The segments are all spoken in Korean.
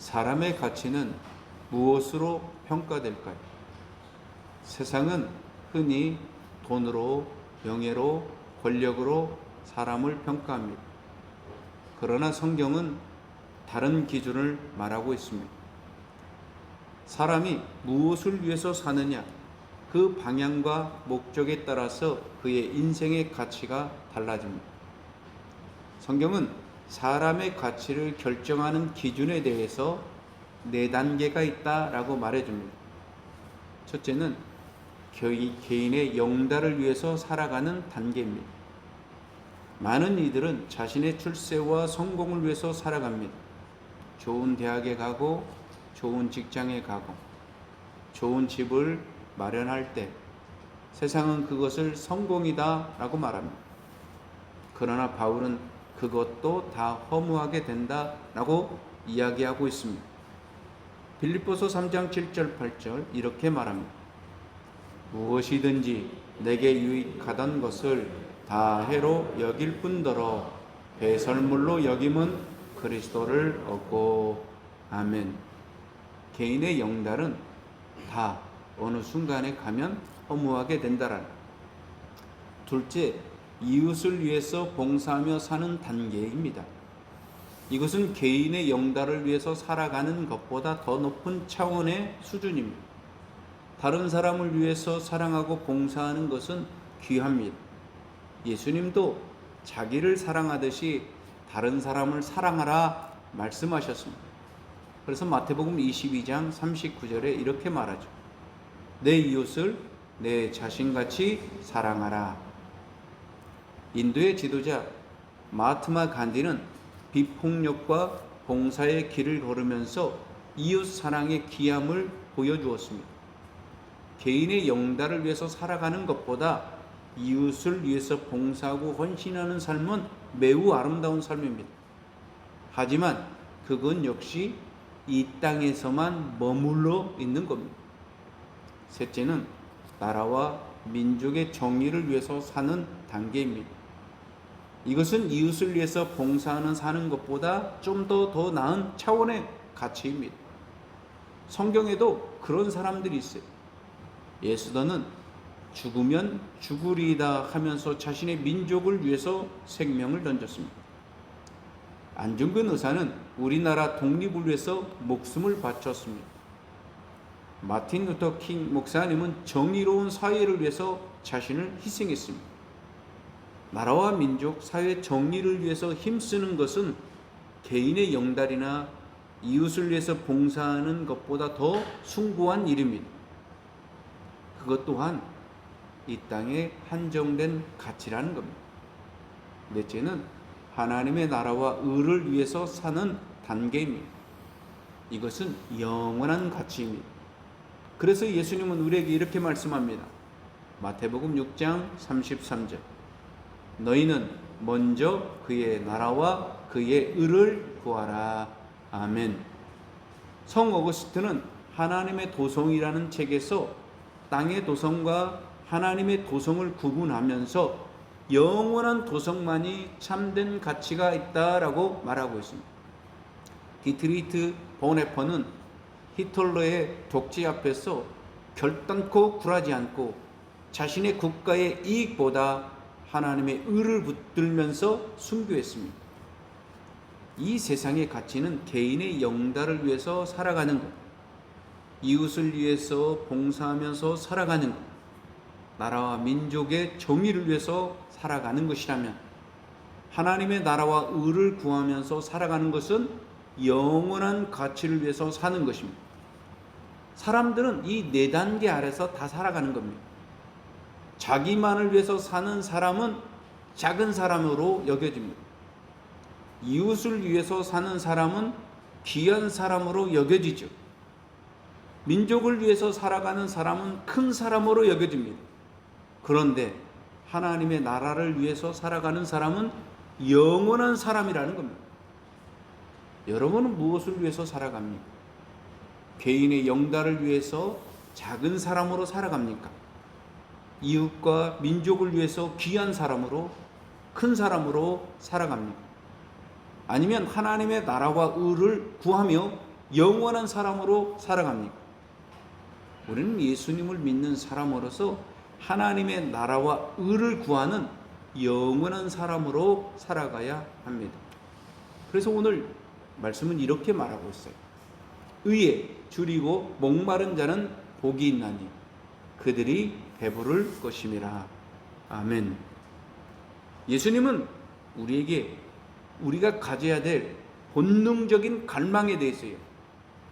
사람의 가치는 무엇으로 평가될까요? 세상은 흔히 돈으로, 명예로, 권력으로 사람을 평가합니다. 그러나 성경은 다른 기준을 말하고 있습니다. 사람이 무엇을 위해서 사느냐, 그 방향과 목적에 따라서 그의 인생의 가치가 달라집니다. 성경은 사람의 가치를 결정하는 기준에 대해서 네 단계가 있다라고 말해줍니다. 첫째는 개인의 영달을 위해서 살아가는 단계입니다. 많은 이들은 자신의 출세와 성공을 위해서 살아갑니다. 좋은 대학에 가고, 좋은 직장에 가고, 좋은 집을 마련할 때 세상은 그것을 성공이다 라고 말합니다. 그러나 바울은 그것도 다 허무하게 된다 라고 이야기하고 있습니다. 빌립보서 3장 7절 8절 이렇게 말합니다. 무엇이든지 내게 유익하던 것을 다 해로 여길 뿐더러 배설물로 여김은 그리스도를 얻고 아멘. 개인의 영달은 다 어느 순간에 가면 허무하게 된다라는. 둘째, 이웃을 위해서 봉사하며 사는 단계입니다. 이것은 개인의 영달을 위해서 살아가는 것보다 더 높은 차원의 수준입니다. 다른 사람을 위해서 사랑하고 봉사하는 것은 귀합니다. 예수님도 자기를 사랑하듯이 다른 사람을 사랑하라 말씀하셨습니다. 그래서 마태복음 22장 39절에 이렇게 말하죠. 내 이웃을 내 자신같이 사랑하라. 인도의 지도자 마트마 간디는 비폭력과 봉사의 길을 걸으면서 이웃 사랑의 귀함을 보여주었습니다. 개인의 영달을 위해서 살아가는 것보다 이웃을 위해서 봉사하고 헌신하는 삶은 매우 아름다운 삶입니다. 하지만 그건 역시 이 땅에서만 머물러 있는 겁니다. 셋째는 나라와 민족의 정의를 위해서 사는 단계입니다. 이것은 이웃을 위해서 봉사하는 사는 것보다 좀 더 더 나은 차원의 가치입니다. 성경에도 그런 사람들이 있어요. 예수더는 죽으면 죽으리다 하면서 자신의 민족을 위해서 생명을 던졌습니다. 안중근 의사는 우리나라 독립을 위해서 목숨을 바쳤습니다. 마틴 루터 킹 목사님은 정의로운 사회를 위해서 자신을 희생했습니다. 나라와 민족, 사회 정의를 위해서 힘쓰는 것은 개인의 영달이나 이웃을 위해서 봉사하는 것보다 더 숭고한 일입니다. 그것 또한 이 땅에 한정된 가치라는 겁니다. 넷째는 하나님의 나라와 의를 위해서 사는 단계입니다. 이것은 영원한 가치입니다. 그래서 예수님은 우리에게 이렇게 말씀합니다. 마태복음 6장 33절. 너희는 먼저 그의 나라와 그의 의를 구하라. 아멘. 성 어거스트는 하나님의 도성이라는 책에서 땅의 도성과 하나님의 도성을 구분하면서 영원한 도성만이 참된 가치가 있다라고 말하고 있습니다. 디트리트 보네퍼는 히틀러의 독재 앞에서 결단코 굴하지 않고 자신의 국가의 이익보다 하나님의 의를 붙들면서 순교했습니다. 이 세상의 가치는 개인의 영달을 위해서 살아가는 것, 이웃을 위해서 봉사하면서 살아가는 것, 나라와 민족의 정의를 위해서 살아가는 것이라면 하나님의 나라와 의를 구하면서 살아가는 것은 영원한 가치를 위해서 사는 것입니다. 사람들은 이 네 단계 아래서 다 살아가는 겁니다. 자기만을 위해서 사는 사람은 작은 사람으로 여겨집니다. 이웃을 위해서 사는 사람은 귀한 사람으로 여겨지죠. 민족을 위해서 살아가는 사람은 큰 사람으로 여겨집니다. 그런데 하나님의 나라를 위해서 살아가는 사람은 영원한 사람이라는 겁니다. 여러분은 무엇을 위해서 살아갑니까? 개인의 영달을 위해서 작은 사람으로 살아갑니까? 이웃과 민족을 위해서 귀한 사람으로 큰 사람으로 살아갑니까? 아니면 하나님의 나라와 의를 구하며 영원한 사람으로 살아갑니까? 우리는 예수님을 믿는 사람으로서 하나님의 나라와 의를 구하는 영원한 사람으로 살아가야 합니다. 그래서 오늘 말씀은 이렇게 말하고 있어요. 의에 줄이고 목마른 자는 복이 있나니 그들이 배부를 것임이라. 아멘. 예수님은 우리에게 우리가 가져야 될 본능적인 갈망에 대해서요.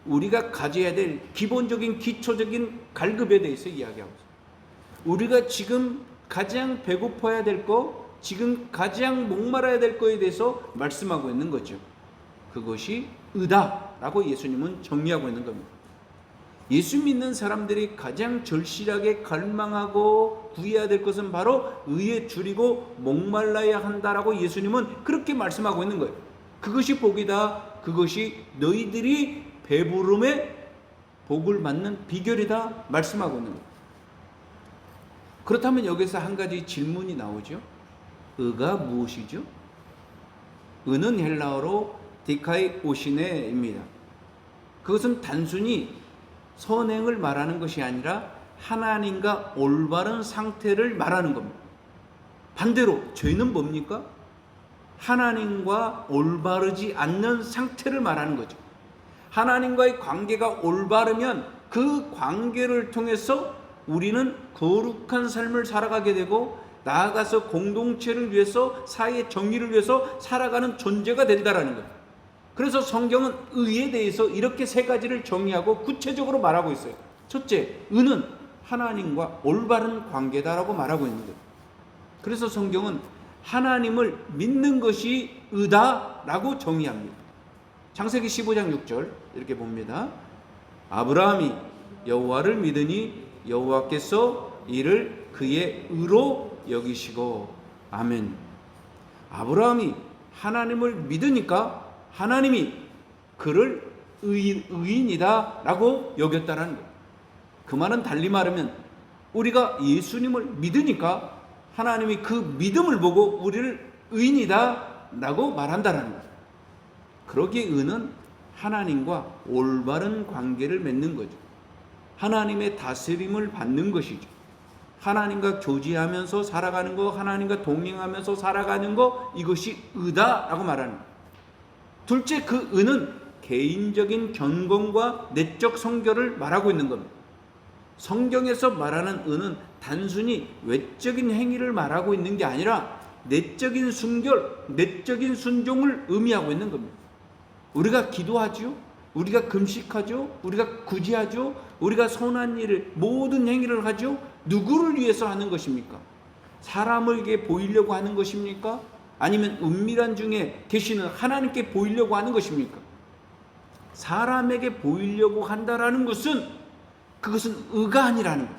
우리가 가져야 될 기본적인 기초적인 갈급에 대해서 이야기하고 있어요. 우리가 지금 가장 배고파야 될 거, 지금 가장 목말아야 될 거에 대해서 말씀하고 있는 거죠. 그것이 의다라고 예수님은 정리하고 있는 겁니다. 예수 믿는 사람들이 가장 절실하게 갈망하고 구해야 될 것은 바로 의에 줄이고 목말라야 한다라고 예수님은 그렇게 말씀하고 있는 거예요. 그것이 복이다. 그것이 너희들이 배부름의 복을 받는 비결이다 말씀하고 있는 거예요. 그렇다면 여기서 한 가지 질문이 나오죠. 의가 무엇이죠? 의는 헬라어로 디카이 오시네입니다. 그것은 단순히 선행을 말하는 것이 아니라 하나님과 올바른 상태를 말하는 겁니다. 반대로 죄는 뭡니까? 하나님과 올바르지 않는 상태를 말하는 거죠. 하나님과의 관계가 올바르면 그 관계를 통해서 우리는 거룩한 삶을 살아가게 되고 나아가서 공동체를 위해서 사회의 정의를 위해서 살아가는 존재가 된다라는 거예요. 그래서 성경은 의에 대해서 이렇게 세 가지를 정의하고 구체적으로 말하고 있어요. 첫째, 의는 하나님과 올바른 관계다라고 말하고 있는 거예요. 그래서 성경은 하나님을 믿는 것이 의다라고 정의합니다. 창세기 15장 6절 이렇게 봅니다. 아브라함이 여호와를 믿으니 여호와께서 이를 그의 의로 여기시고 아멘. 아브라함이 하나님을 믿으니까 하나님이 그를 의인, 의인이다 라고 여겼다라는 거예요. 그 말은 달리 말하면 우리가 예수님을 믿으니까 하나님이 그 믿음을 보고 우리를 의인이다 라고 말한다라는 거예요. 그러기에 의는 하나님과 올바른 관계를 맺는 거죠. 하나님의 다스림을 받는 것이죠. 하나님과 교제하면서 살아가는 거, 하나님과 동행하면서 살아가는 거, 이것이 의다라고 말하는 거예요. 둘째, 그 의는 개인적인 경건과 내적 성결을 말하고 있는 겁니다. 성경에서 말하는 의는 단순히 외적인 행위를 말하고 있는 게 아니라 내적인 순결, 내적인 순종을 의미하고 있는 겁니다. 우리가 기도하죠. 우리가 금식하죠. 우리가 구제하죠. 우리가 선한 일을 모든 행위를 하죠. 누구를 위해서 하는 것입니까? 사람에게 보이려고 하는 것입니까? 아니면 은밀한 중에 계시는 하나님께 보이려고 하는 것입니까? 사람에게 보이려고 한다라는 것은 그것은 의가 아니라는 거예요.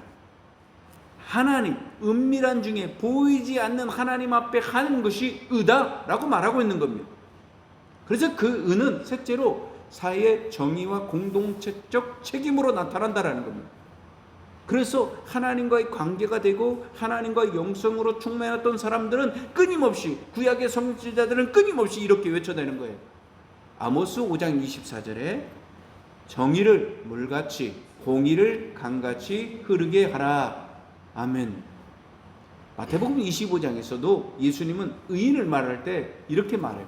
하나님, 은밀한 중에 보이지 않는 하나님 앞에 하는 것이 의다라고 말하고 있는 겁니다. 그래서 그 의는 셋째로 사회의 정의와 공동체적 책임으로 나타난다라는 겁니다. 그래서 하나님과의 관계가 되고 하나님과의 영성으로 충만했던 사람들은 끊임없이 구약의 성지자들은 끊임없이 이렇게 외쳐대는 거예요. 아모스 5장 24절에 정의를 물같이 공의를 강같이 흐르게 하라. 아멘. 마태복음 25장에서도 예수님은 의인을 말할 때 이렇게 말해요.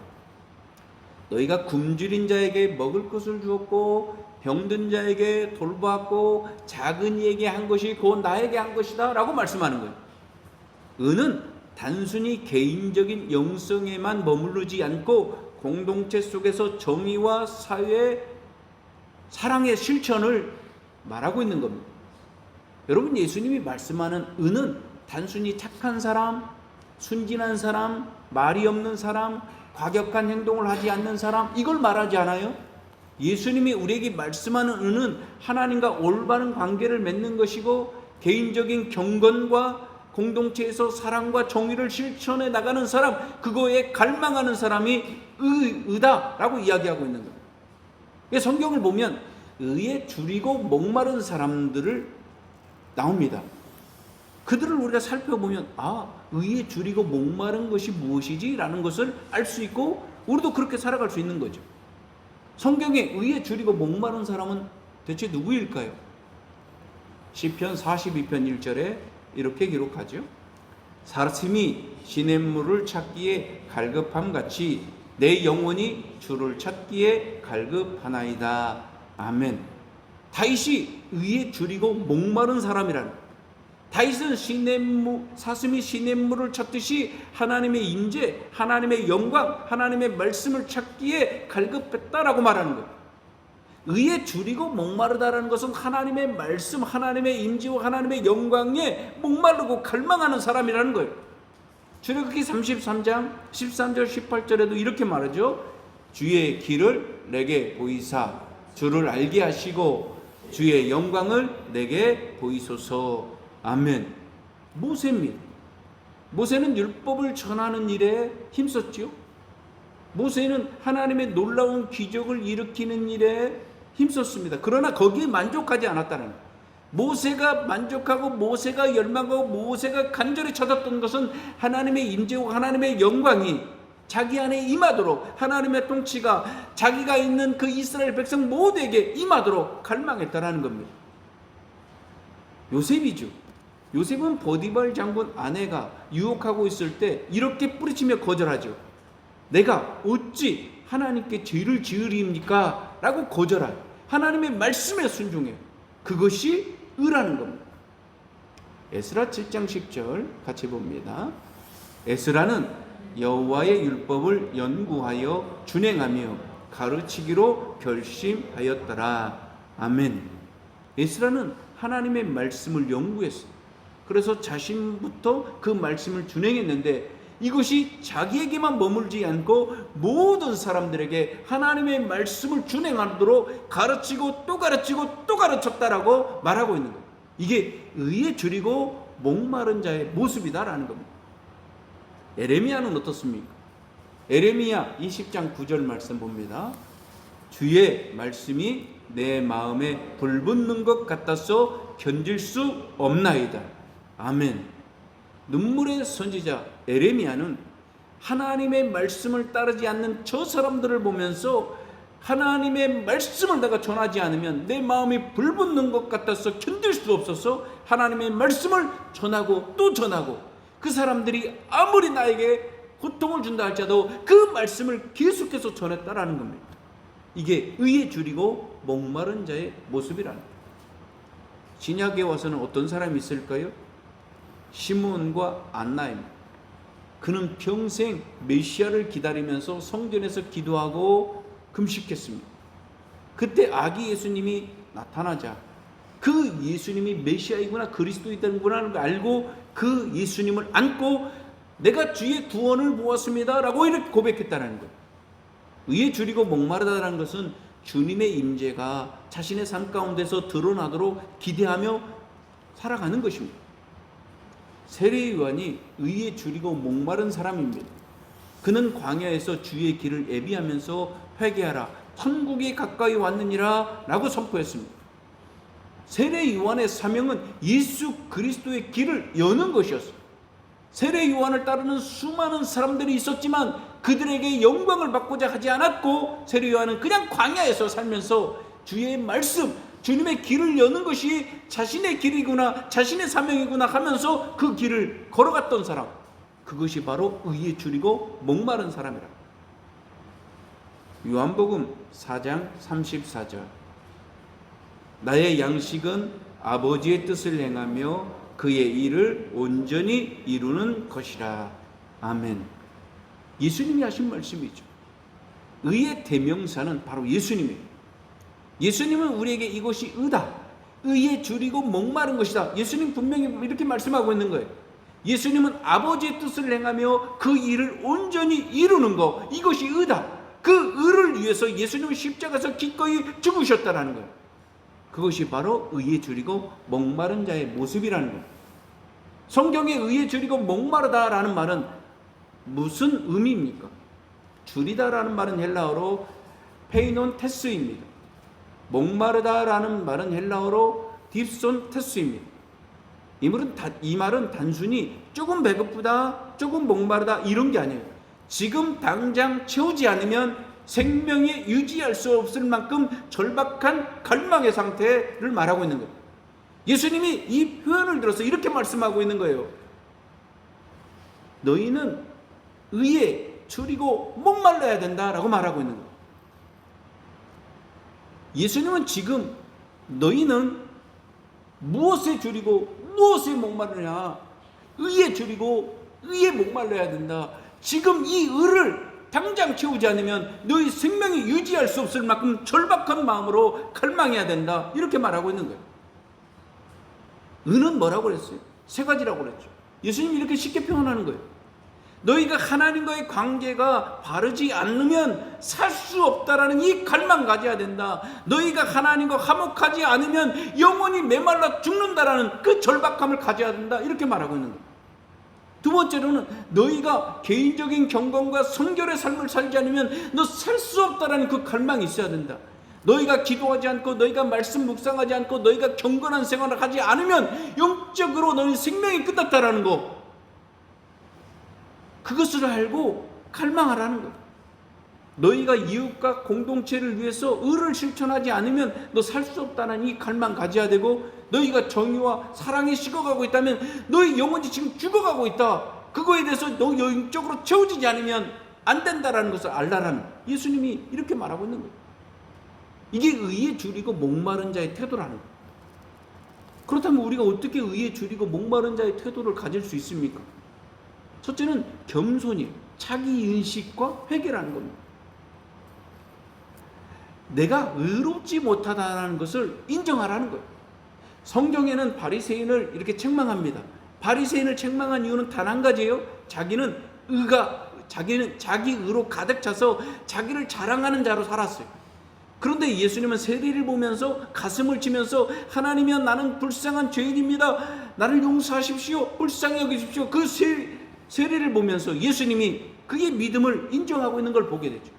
너희가 굶주린 자에게 먹을 것을 주었고 병든 자에게 돌보았고 작은 이에게 한 것이 곧 나에게 한 것이다 라고 말씀하는 거예요. 의는 단순히 개인적인 영성에만 머무르지 않고 공동체 속에서 정의와 사회 사랑의 실천을 말하고 있는 겁니다. 여러분 예수님이 말씀하는 의는 단순히 착한 사람, 순진한 사람, 말이 없는 사람, 과격한 행동을 하지 않는 사람 이걸 말하지 않아요? 예수님이 우리에게 말씀하는 의는 하나님과 올바른 관계를 맺는 것이고 개인적인 경건과 공동체에서 사랑과 정의를 실천해 나가는 사람 그거에 갈망하는 사람이 의, 의다라고 이야기하고 있는 거예요. 성경을 보면 의에 줄이고 목마른 사람들을 나옵니다. 그들을 우리가 살펴보면 아 의에 줄이고 목마른 것이 무엇이지라는 것을 알 수 있고 우리도 그렇게 살아갈 수 있는 거죠. 성경에 의에 줄이고 목마른 사람은 대체 누구일까요? 시편 42편 1절에 이렇게 기록하죠. 사슴이 시냇물을 찾기에 갈급함 같이 내 영혼이 주를 찾기에 갈급하나이다. 아멘. 다윗이 의에 줄이고 목마른 사람이라는 다윗은 시냇물 사슴이 시냇물을 찾듯이 하나님의 임재, 하나님의 영광, 하나님의 말씀을 찾기에 갈급했다라고 말하는 거예요. 의에 줄이고 목마르다라는 것은 하나님의 말씀, 하나님의 임재와 하나님의 영광에 목마르고 갈망하는 사람이라는 거예요. 출애굽기 33장 13절 18절에도 이렇게 말하죠. 주의 길을 내게 보이사 주를 알게 하시고 주의 영광을 내게 보이소서. 아멘. 모세입니다. 모세는 율법을 전하는 일에 힘썼지요. 모세는 하나님의 놀라운 기적을 일으키는 일에 힘썼습니다. 그러나 거기에 만족하지 않았다는 거예요. 모세가 만족하고 모세가 열망하고 모세가 간절히 찾았던 것은 하나님의 임재와 하나님의 영광이 자기 안에 임하도록 하나님의 통치가 자기가 있는 그 이스라엘 백성 모두에게 임하도록 갈망했다라는 겁니다. 요셉이죠. 요셉은 보디발 장군 아내가 유혹하고 있을 때 이렇게 뿌리치며 거절하죠. 내가 어찌 하나님께 죄를 지으리입니까? 라고 거절할 하나님의 말씀에 순종해요. 그것이 의라는 겁니다. 에스라 7장 10절 같이 봅니다. 에스라는 여호와의 율법을 연구하여 준행하며 가르치기로 결심하였더라. 아멘. 에스라는 하나님의 말씀을 연구했어요. 그래서 자신부터 그 말씀을 준행했는데 이것이 자기에게만 머물지 않고 모든 사람들에게 하나님의 말씀을 준행하도록 가르치고 또 가르치고 또 가르쳤다라고 말하고 있는 거예요. 이게 의에 줄이고 목마른 자의 모습이다라는 겁니다. 에레미야는 어떻습니까? 에레미야 20장 9절 말씀 봅니다. 주의 말씀이 내 마음에 불붙는 것 같아서 견딜 수 없나이다. 아멘. 눈물의 선지자 에레미야는 하나님의 말씀을 따르지 않는 저 사람들을 보면서 하나님의 말씀을 내가 전하지 않으면 내 마음이 불붙는 것 같아서 견딜 수 없어서 하나님의 말씀을 전하고 또 전하고 그 사람들이 아무리 나에게 고통을 준다 할지라도 그 말씀을 계속해서 전했다라는 겁니다. 이게 의에 줄이고 목마른 자의 모습이라는 거예요. 신약에 와서는 어떤 사람이 있을까요? 시므온과 안나입니다. 그는 평생 메시아를 기다리면서 성전에서 기도하고 금식했습니다. 그때 아기 예수님이 나타나자 그 예수님이 메시아이구나 그리스도이다는구나 걸 알고 그 예수님을 안고 내가 주의 구원을 보았습니다라고 이렇게 고백했다는 거예요. 의에 줄이고 목마르다라는 것은 주님의 임재가 자신의 삶 가운데서 드러나도록 기대하며 살아가는 것입니다. 세례 요한이 의에 줄이고 목마른 사람입니다. 그는 광야에서 주의 길을 애비하면서 회개하라 천국이 가까이 왔느니라 라고 선포했습니다. 세례 요한의 사명은 예수 그리스도의 길을 여는 것이었습니다. 세례 요한을 따르는 수많은 사람들이 있었지만 그들에게 영광을 받고자 하지 않았고 세례 요한은 그냥 광야에서 살면서 주의 말씀, 주님의 길을 여는 것이 자신의 길이구나, 자신의 사명이구나 하면서 그 길을 걸어갔던 사람. 그것이 바로 의에 줄이고 목마른 사람이라. 요한복음 4장 34절. 나의 양식은 아버지의 뜻을 행하며 그의 일을 온전히 이루는 것이라. 아멘. 예수님이 하신 말씀이죠. 의의 대명사는 바로 예수님이에요. 예수님은 우리에게 이것이 의다. 의에 줄이고 목마른 것이다. 예수님 분명히 이렇게 말씀하고 있는 거예요. 예수님은 아버지의 뜻을 행하며 그 일을 온전히 이루는 거. 이것이 의다. 그 의를 위해서 예수님은 십자가에서 기꺼이 죽으셨다라는 거예요. 그것이 바로 의에 줄이고 목마른 자의 모습이라는 거예요. 성경에 의에 줄이고 목마르다라는 말은 무슨 의미입니까? 줄이다라는 말은 헬라어로 페이논 테스입니다. 목마르다라는 말은 헬라어로 딥손 테스입니다. 이 말은, 이 말은 단순히 조금 배고프다, 조금 목마르다 이런 게 아니에요. 지금 당장 채우지 않으면 생명이 유지할 수 없을 만큼 절박한 갈망의 상태를 말하고 있는 거예요. 예수님이 이 표현을 들어서 이렇게 말씀하고 있는 거예요. 너희는 의에 줄이고 목말라야 된다라고 말하고 있는 거예요. 예수님은 지금 너희는 무엇에 줄이고 무엇에 목마르냐? 의에 줄이고 의에 목말라야 된다. 지금 이 의를 당장 채우지 않으면 너희 생명이 유지할 수 없을 만큼 절박한 마음으로 갈망해야 된다. 이렇게 말하고 있는 거예요. 의는 뭐라고 그랬어요? 세 가지라고 그랬죠. 예수님이 이렇게 쉽게 표현하는 거예요. 너희가 하나님과의 관계가 바르지 않으면 살 수 없다라는 이 갈망 가져야 된다. 너희가 하나님과 화목하지 않으면 영원히 메말라 죽는다라는 그 절박함을 가져야 된다. 이렇게 말하고 있는 거예요. 두 번째로는 너희가 개인적인 경건과 성결의 삶을 살지 않으면 너 살 수 없다라는 그 갈망이 있어야 된다. 너희가 기도하지 않고 너희가 말씀 묵상하지 않고 너희가 경건한 생활을 하지 않으면 영적으로 너희 생명이 끝났다라는 거. 그것을 알고 갈망하라는 거예요. 너희가 이웃과 공동체를 위해서 의를 실천하지 않으면 너 살 수 없다는 이 갈망 가져야 되고 너희가 정의와 사랑에 식어가고 있다면 너희 영혼이 지금 죽어가고 있다. 그거에 대해서 너 영적으로 채워지지 않으면 안 된다라는 것을 알라라는 예수님이 이렇게 말하고 있는 거예요. 이게 의에 줄이고 목마른 자의 태도라는 거예요. 그렇다면 우리가 어떻게 의에 줄이고 목마른 자의 태도를 가질 수 있습니까? 첫째는 겸손이 자기 인식과 회개라는 겁니다. 내가 의롭지 못하다는 것을 인정하라는 거예요. 성경에는 바리새인을 이렇게 책망합니다. 바리새인을 책망한 이유는 단 한 가지예요. 자기는 의가 자기는 자기 의로 가득 차서 자기를 자랑하는 자로 살았어요. 그런데 예수님은 세리를 보면서 가슴을 치면서 하나님이여 나는 불쌍한 죄인입니다. 나를 용서하십시오. 불쌍히 여기십시오. 그 세, 세리를 보면서 예수님이 그의 믿음을 인정하고 있는 걸 보게 되죠.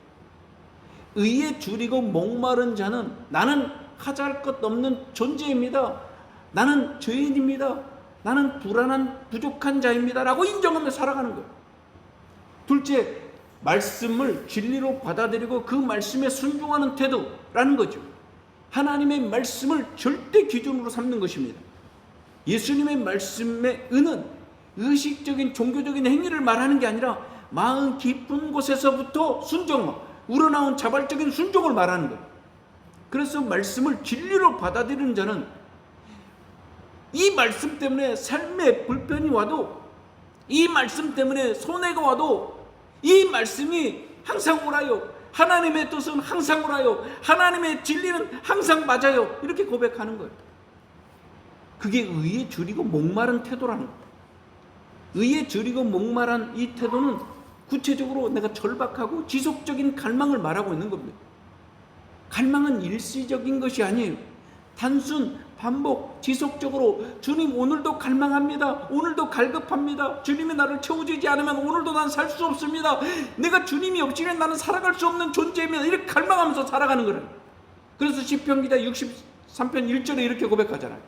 의에 줄이고 목마른 자는 나는 하잘 것 없는 존재입니다. 나는 죄인입니다. 나는 불안한 부족한 자입니다. 라고 인정하며 살아가는 거예요. 둘째, 말씀을 진리로 받아들이고 그 말씀에 순종하는 태도라는 거죠. 하나님의 말씀을 절대 기준으로 삼는 것입니다. 예수님의 말씀의 은은 의식적인 종교적인 행위를 말하는 게 아니라 마음 깊은 곳에서부터 순종, 우러나온 자발적인 순종을 말하는 거예요. 그래서 말씀을 진리로 받아들이는 자는 이 말씀 때문에 삶에 불편이 와도 이 말씀 때문에 손해가 와도 이 말씀이 항상 옳아요. 하나님의 뜻은 항상 옳아요. 하나님의 진리는 항상 맞아요. 이렇게 고백하는 거예요. 그게 의에 줄이고 목마른 태도라는 거예요. 의에 줄이고 목마른 이 태도는 구체적으로 내가 절박하고 지속적인 갈망을 말하고 있는 겁니다. 갈망은 일시적인 것이 아니에요. 단순 반복 지속적으로 주님 오늘도 갈망합니다. 오늘도 갈급합니다. 주님이 나를 채워주지 않으면 오늘도 난 살 수 없습니다. 내가 주님이 없이는 나는 살아갈 수 없는 존재입니다. 이렇게 갈망하면서 살아가는 거예요. 그래서 시편 기자 63편 1절에 이렇게 고백하잖아요.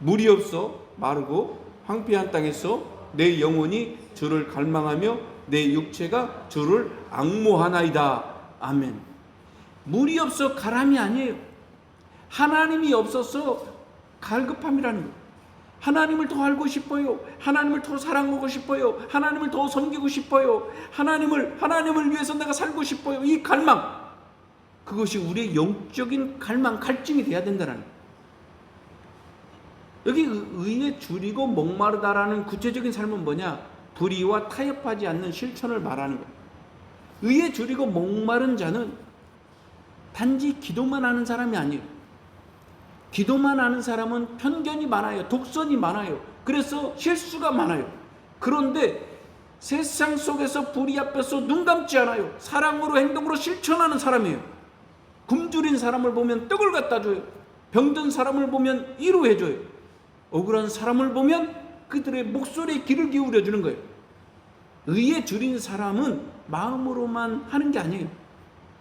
물이 없어 마르고 황폐한 땅에서 내 영혼이 주를 갈망하며 내 육체가 주를 악모하나이다. 아멘. 물이 없어 가람이 아니에요. 하나님이 없어서 갈급함이라는 거예요. 하나님을 더 알고 싶어요. 하나님을 더 사랑하고 싶어요. 하나님을 더 섬기고 싶어요. 하나님을 하나님을 위해서 내가 살고 싶어요. 이 갈망 그것이 우리의 영적인 갈망 갈증이 돼야 된다는. 여기 의에 줄이고 목마르다라는 구체적인 삶은 뭐냐? 불의와 타협하지 않는 실천을 말하는 거예요. 의에 줄이고 목마른 자는 단지 기도만 하는 사람이 아니에요. 기도만 하는 사람은 편견이 많아요. 독선이 많아요. 그래서 실수가 많아요. 그런데 세상 속에서 불의 앞에서 눈 감지 않아요. 사랑으로 행동으로 실천하는 사람이에요. 굶주린 사람을 보면 떡을 갖다 줘요. 병든 사람을 보면 위로해 줘요. 억울한 사람을 보면 그들의 목소리에 귀를 기울여 주는 거예요. 의에 줄인 사람은 마음으로만 하는 게 아니에요.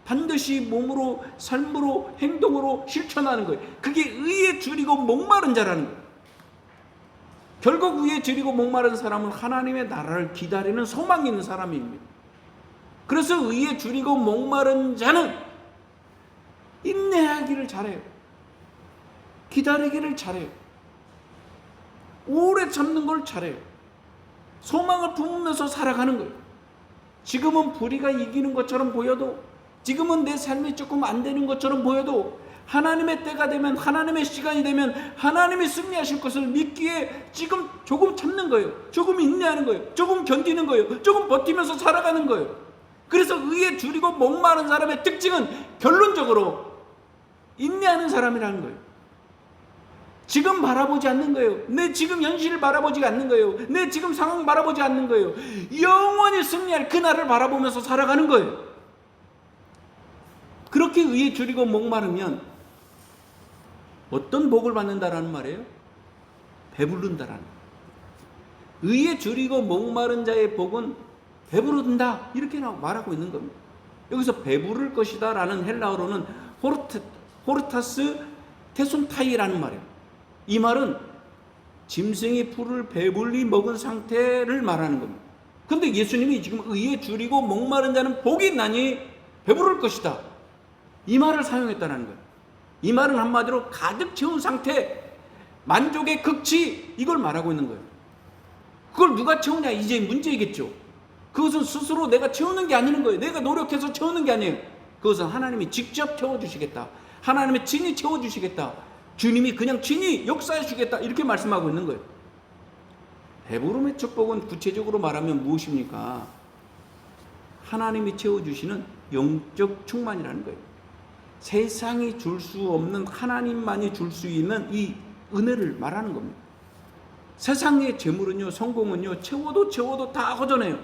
반드시 몸으로, 삶으로, 행동으로 실천하는 거예요. 그게 의에 줄이고 목마른 자라는 거예요. 결국 의에 줄이고 목마른 사람은 하나님의 나라를 기다리는 소망이 있는 사람입니다. 그래서 의에 줄이고 목마른 자는 인내하기를 잘해요. 기다리기를 잘해요. 오래 참는 걸 잘해요. 소망을 품으면서 살아가는 거예요. 지금은 불의가 이기는 것처럼 보여도 지금은 내 삶이 조금 안 되는 것처럼 보여도 하나님의 때가 되면 하나님의 시간이 되면 하나님이 승리하실 것을 믿기에 지금 조금 참는 거예요. 조금 인내하는 거예요. 조금 견디는 거예요. 조금 버티면서 살아가는 거예요. 그래서 의에 줄이고 목마른 사람의 특징은 결론적으로 인내하는 사람이라는 거예요. 지금 바라보지 않는 거예요. 내 지금 현실을 바라보지 않는 거예요. 내 지금 상황 바라보지 않는 거예요. 영원히 승리할 그날을 바라보면서 살아가는 거예요. 그렇게 의에 줄이고 목마르면 어떤 복을 받는다라는 말이에요? 배부른다라는. 의에 줄이고 목마른 자의 복은 배부른다 이렇게 말하고 있는 겁니다. 여기서 배부를 것이다라는 헬라어로는 호르타스 테손타이라는 말이에요. 이 말은 짐승이 풀을 배불리 먹은 상태를 말하는 겁니다. 근데 예수님이 지금 의에 줄이고 목마른 자는 복이 나니 배부를 것이다. 이 말을 사용했다는 거예요. 이 말은 한마디로 가득 채운 상태, 만족의 극치 이걸 말하고 있는 거예요. 그걸 누가 채우냐 이제 문제이겠죠. 그것은 스스로 내가 채우는 게 아니는 거예요. 내가 노력해서 채우는 게 아니에요. 그것은 하나님이 직접 채워주시겠다. 하나님의 친히 채워주시겠다. 주님이 그냥 친히 역사해 주겠다. 이렇게 말씀하고 있는 거예요. 배부름의 축복은 구체적으로 말하면 무엇입니까? 하나님이 채워주시는 영적 충만이라는 거예요. 세상이 줄 수 없는 하나님만이 줄 수 있는 이 은혜를 말하는 겁니다. 세상의 재물은요, 성공은요, 채워도 채워도 다 허전해요.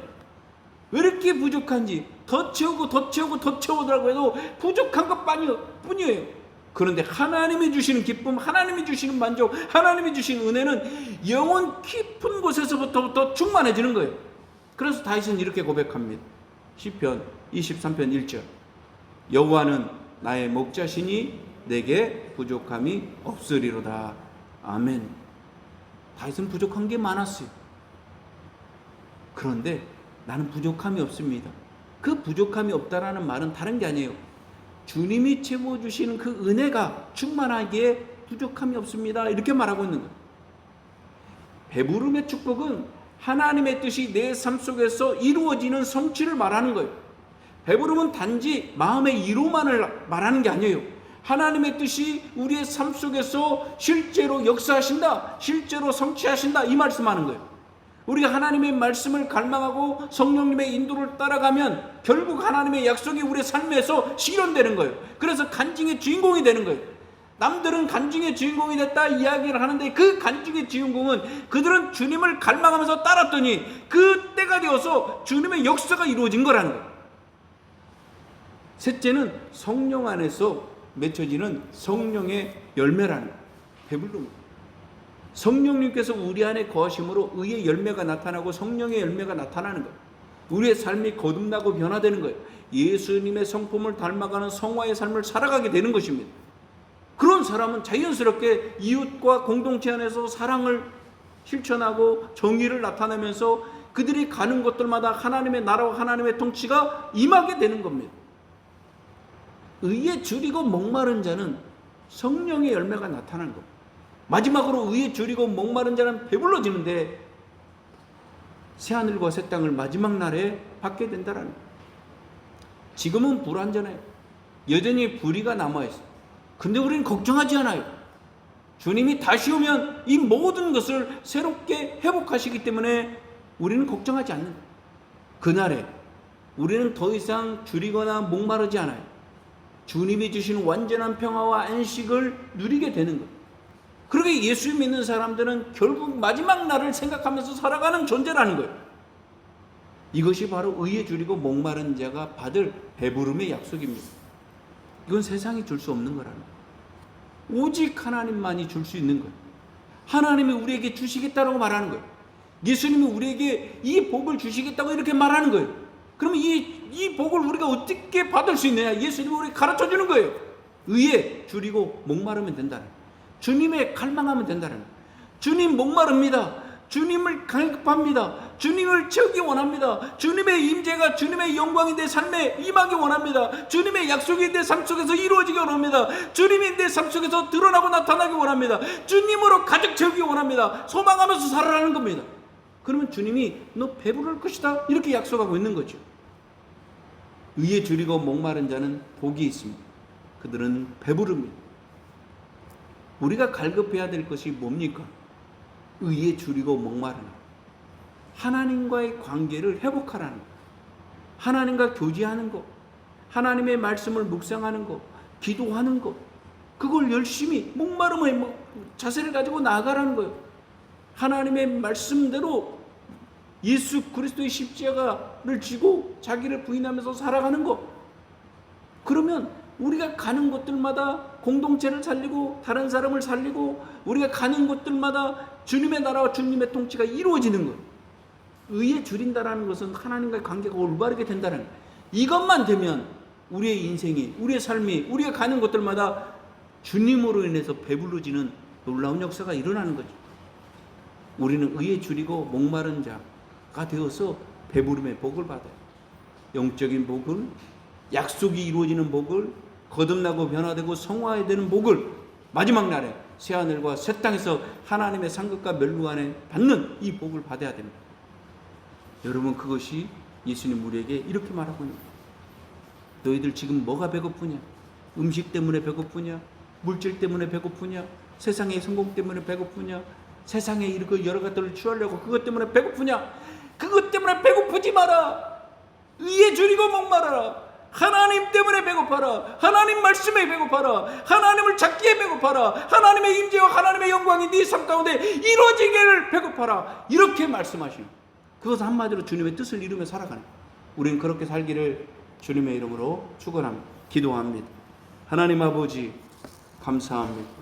왜 이렇게 부족한지 더 채우고 더 채우고 더 채우더라고 해도 부족한 것 뿐이에요. 그런데 하나님이 주시는 기쁨, 하나님이 주시는 만족, 하나님이 주시는 은혜는 영혼 깊은 곳에서부터 충만해지는 거예요. 그래서 다윗은 이렇게 고백합니다. 시편 23편 1절. 여호와는 나의 목자시니 내게 부족함이 없으리로다. 아멘. 다윗은 부족한 게 많았어요. 그런데 나는 부족함이 없습니다. 그 부족함이 없다라는 말은 다른 게 아니에요. 주님이 채워 주시는 그 은혜가 충만하기에 부족함이 없습니다. 이렇게 말하고 있는 거예요. 배부름의 축복은 하나님의 뜻이 내 삶 속에서 이루어지는 성취를 말하는 거예요. 배부름은 단지 마음의 이루만을 말하는 게 아니에요. 하나님의 뜻이 우리의 삶 속에서 실제로 역사하신다, 실제로 성취하신다 이 말씀하는 거예요. 우리가 하나님의 말씀을 갈망하고 성령님의 인도를 따라가면 결국 하나님의 약속이 우리의 삶에서 실현되는 거예요. 그래서 간증의 주인공이 되는 거예요. 남들은 간증의 주인공이 됐다 이야기를 하는데 그 간증의 주인공은 그들은 주님을 갈망하면서 따랐더니 그 때가 되어서 주님의 역사가 이루어진 거라는 거예요. 셋째는 성령 안에서 맺혀지는 성령의 열매라는 거예요. 배불름. 성령님께서 우리 안에 거하심으로 의의 열매가 나타나고 성령의 열매가 나타나는 거예요. 우리의 삶이 거듭나고 변화되는 거예요. 예수님의 성품을 닮아가는 성화의 삶을 살아가게 되는 것입니다. 그런 사람은 자연스럽게 이웃과 공동체 안에서 사랑을 실천하고 정의를 나타내면서 그들이 가는 곳들마다 하나님의 나라와 하나님의 통치가 임하게 되는 겁니다. 의에 줄이고 목마른 자는 성령의 열매가 나타나는 겁니다. 마지막으로 의에 줄이고 목마른 자는 배불러지는데 새하늘과 새 땅을 마지막 날에 받게 된다라는. 지금은 불완전해요. 여전히 불의가 남아있어요. 근데 우리는 걱정하지 않아요. 주님이 다시 오면 이 모든 것을 새롭게 회복하시기 때문에 우리는 걱정하지 않는. 그날에 우리는 더 이상 줄이거나 목마르지 않아요. 주님이 주시는 완전한 평화와 안식을 누리게 되는 거예요. 그러게 예수 믿는 사람들은 결국 마지막 날을 생각하면서 살아가는 존재라는 거예요. 이것이 바로 의에 줄이고 목마른 자가 받을 배부름의 약속입니다. 이건 세상이 줄 수 없는 거라는 거예요. 오직 하나님만이 줄 수 있는 거예요. 하나님이 우리에게 주시겠다고 말하는 거예요. 예수님이 우리에게 이 복을 주시겠다고 이렇게 말하는 거예요. 그러면 이, 이 복을 우리가 어떻게 받을 수 있느냐? 예수님이 우리에게 가르쳐 주는 거예요. 의에 줄이고 목마르면 된다는 거예요. 주님의 갈망하면 된다는 거예요. 주님 목마릅니다. 주님을 갈급합니다. 주님을 채우기 원합니다. 주님의 임재가 주님의 영광이 내 삶에 임하기 원합니다. 주님의 약속이 내 삶 속에서 이루어지기 원합니다. 주님이 내 삶 속에서 드러나고 나타나기 원합니다. 주님으로 가득 채우기 원합니다. 소망하면서 살아라는 겁니다. 그러면 주님이 너 배부를 것이다 이렇게 약속하고 있는 거죠. 의에 줄이고 목마른 자는 복이 있습니다. 그들은 배부릅니다. 우리가 갈급해야 될 것이 뭡니까? 의에 줄이고 목마르는 것. 하나님과의 관계를 회복하라는 것. 하나님과 교제하는 것. 하나님의 말씀을 묵상하는 것. 기도하는 것. 그걸 열심히 목마름의 뭐 자세를 가지고 나아가라는 거예요. 하나님의 말씀대로 예수 그리스도의 십자가를 지고 자기를 부인하면서 살아가는 것. 그러면 우리가 가는 곳들마다 공동체를 살리고 다른 사람을 살리고 우리가 가는 곳들마다 주님의 나라와 주님의 통치가 이루어지는 것. 의에 줄인다라는 것은 하나님과의 관계가 올바르게 된다는 것. 이것만 되면 우리의 인생이, 우리의 삶이, 우리가 가는 곳들마다 주님으로 인해서 배불러지는 놀라운 역사가 일어나는 거죠. 우리는 의에 줄이고 목마른 자가 되어서 배부름의 복을 받아요. 영적인 복을, 약속이 이루어지는 복을, 거듭나고 변화되고 성화되는 복을 마지막 날에 새 하늘과 새 땅에서 하나님의 상급과 멸루 안에 받는 이 복을 받아야 됩니다. 여러분 그것이 예수님 우리에게 이렇게 말하고 있는 거예요. 너희들 지금 뭐가 배고프냐? 음식 때문에 배고프냐? 물질 때문에 배고프냐? 세상의 성공 때문에 배고프냐? 세상에 이렇게 여러 가지를 취하려고 그것 때문에 배고프냐? 그것 때문에 배고프지 마라. 의에 줄이고 목마라라. 하나님 때문에 배고파라. 하나님 말씀에 배고파라. 하나님을 찾기에 배고파라. 하나님의 임재와 하나님의 영광이 네 삶 가운데 이루어지기를 배고파라. 이렇게 말씀하시는. 그것은 한마디로 주님의 뜻을 이루며 살아가는. 우리는 그렇게 살기를 주님의 이름으로 축원합니다. 기도합니다. 하나님 아버지 감사합니다.